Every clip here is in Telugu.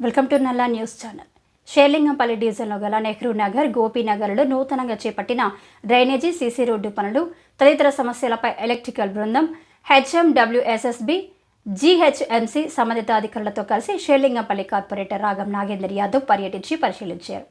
Welcome to Nalla news channel. Serilingampally డివిజన్లో గల నెహ్రూ నగర్ గోపీనగర్లో నూతనంగా చేపట్టిన డ్రైనేజీ సీసీ రోడ్డు పనులు తదితర సమస్యలపై ఎలక్ట్రికల్ బృందం హెచ్ఎండబ్ల్యూఎస్ఎస్బి జీహెచ్ఎంసీ సంబంధిత అధికారులతో కలిసి షేర్లింగంపల్లి కార్పొరేటర్ రాగం నాగేందర్ యాదవ్ పర్యటించి పరిశీలించారు.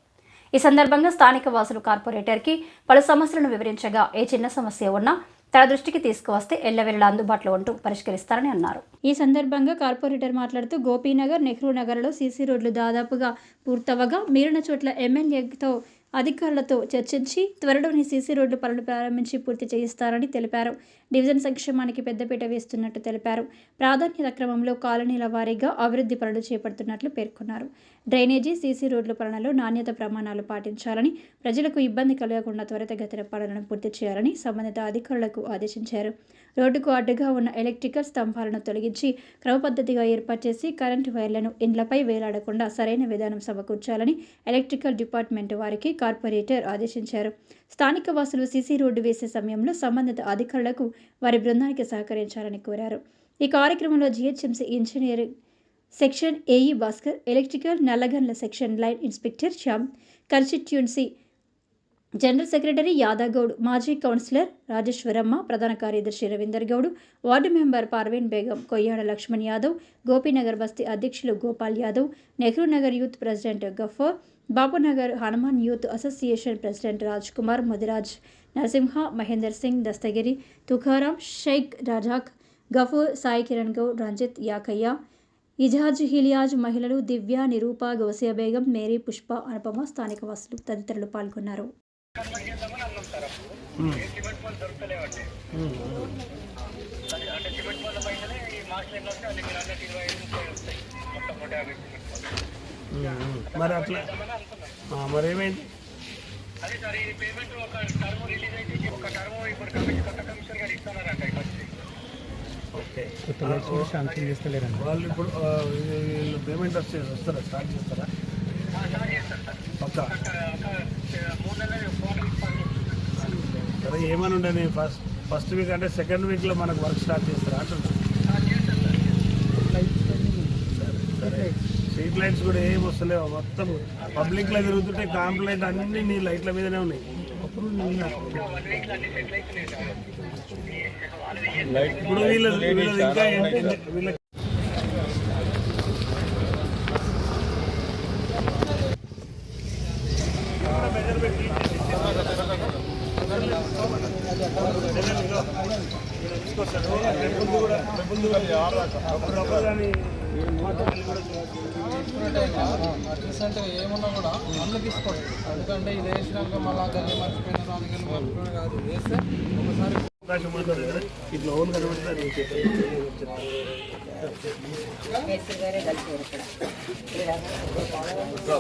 ఈ సందర్భంగా స్థానిక వాసులు కార్పొరేటర్కి పలు సమస్యలను వివరించగా ఏ చిన్న సమస్య ఉన్నా తన దృష్టికి తీసుకువస్తే ఎల్లవెల్లా అందుబాటులో ఉంటూ పరిష్కరిస్తారని అన్నారు. ఈ సందర్భంగా కార్పొరేటర్ మాట్లాడుతూ గోపీనగర్ నెహ్రూ నగర్లో సీసీ రోడ్లు దాదాపుగా పూర్తవగా మిగిలిన చోట్ల ఎమ్మెల్యేతో అధికారులతో చర్చించి త్వరలోని సీసీ రోడ్డు పనులు ప్రారంభించి పూర్తి చేయిస్తారని తెలిపారు. డివిజన్ సంక్షేమానికి పెద్దపీట వేస్తున్నట్టు తెలిపారు. ప్రాధాన్యత క్రమంలో కాలనీల వారీగా అభివృద్ధి పనులు చేపడుతున్నట్లు పేర్కొన్నారు. డ్రైనేజీ సీసీ రోడ్ల పనులలో నాణ్యత ప్రమాణాలు పాటించాలని ప్రజలకు ఇబ్బంది కలగకుండా త్వరితగతిన పనులను పూర్తి చేయాలని సంబంధిత అధికారులకు ఆదేశించారు. రోడ్డుకు అడ్డుగా ఉన్న ఎలక్ట్రికల్ స్తంభాలను తొలగించి క్రమపద్ధతిగా ఏర్పాటు చేసి కరెంటు వైర్లను ఇండ్లపై వేలాడకుండా సరైన విధానం సమకూర్చాలని ఎలక్ట్రికల్ డిపార్ట్మెంట్ వారికి కార్పొరేటర్ ఆదేశించారు. స్థానిక వాసులు సీసీ రోడ్డు వేసే సమయంలో సంబంధిత అధికారులకు వారి బృందానికి సహకరించాలని కోరారు. ఈ కార్యక్రమంలో GHMC engineering section AE Bhaskar electrical Nallagandla section line inspector Shyam constituency general secretary Yadagoud మాజీ కౌన్సిలర్ రాజేశ్వరమ్మ ప్రధాన కార్యదర్శి రవీందర్ గౌడ్ వార్డు మెంబర్ పార్వీన్ బేగం కొయ్యాడ లక్ష్మణ్ యాదవ్ గోపీనగర్ బస్తీ అధ్యక్షులు Gopal Yadav Nehru Nagar youth president Gaffar Bapunagar Hanuman youth association president Raj Kumar Mudiraj Narasimha Mahender Singh Dastagiri Tukaram Sheikh Razak Gafoor Sai Kiran Goud Ranjith Yakaiah Ijaz Hiliyaz మహిళలు దివ్య నిరూప గౌసియా బేగం మేరీ పుష్ప అనుపమ స్థానిక వాసులు తదితరులు పాల్గొన్నారు. అంటే మీరు అట్లా. ఆ, మరి ఏమైంది? వాళ్ళు ఇప్పుడు పేమెంట్ వస్తే వస్తారా? స్టార్ట్ చేస్తారా? సార్. ఏమని ఉండని ఫస్ట్ ఫస్ట్ వీక్ అంటే సెకండ్ వీక్లో మనకు వర్క్ స్టార్ట్ చేస్తారా అంటున్నా. చేస్తారు సార్ సరే. స్ట్రీట్ లైట్స్ కూడా ఏం వస్తలేవు. మొత్తం పబ్లిక్లో తిరుగుతుంటే కాంప్లైంట్ అన్నీ నీ లైట్ల మీదనే ఉన్నాయి. ఇప్పుడు వీళ్ళు వీళ్ళది ఇంకా ఏంటి- వీళ్ళ రీసెంట్గా ఏమున్నా కూడా అన్ని తీసుకోండి. ఎందుకంటే ఇది వేసినాక మళ్ళీ గల్లి మర్చిపోయినారు అది మర్చిపోయిన కాదు. వేస్తే ఒకసారి ఇట్లా ఓన్ కనబడితే నేను చెప్తాను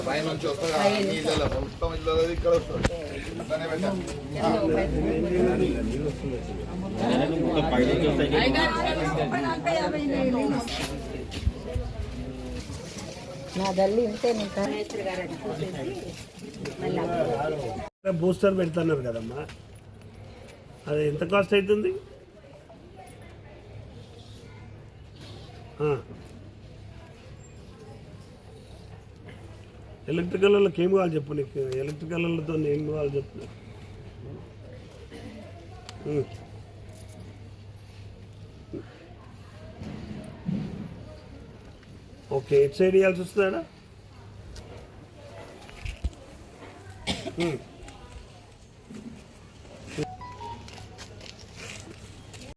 పై నుంచి వస్తారు? నీళ్ళలో మొత్తం ఇళ్ళలో ఇక్కడ వస్తుంది అట్లానే పెట్టాలి. నాదల్లి ఉంటే నీకు బూస్టర్ పెడుతున్నారు కదమ్మా. అది ఎంత కాస్ట్ అవుతుంది ఎలక్ట్రికల్లోకి ఏం కావాలి చెప్పు నీకు? ఎలక్ట్రికల్లతో ఏం కావాలి చెప్పు ఓకే ఎట్ సైడ్ ఇవ్వాల్సి వస్తుందా?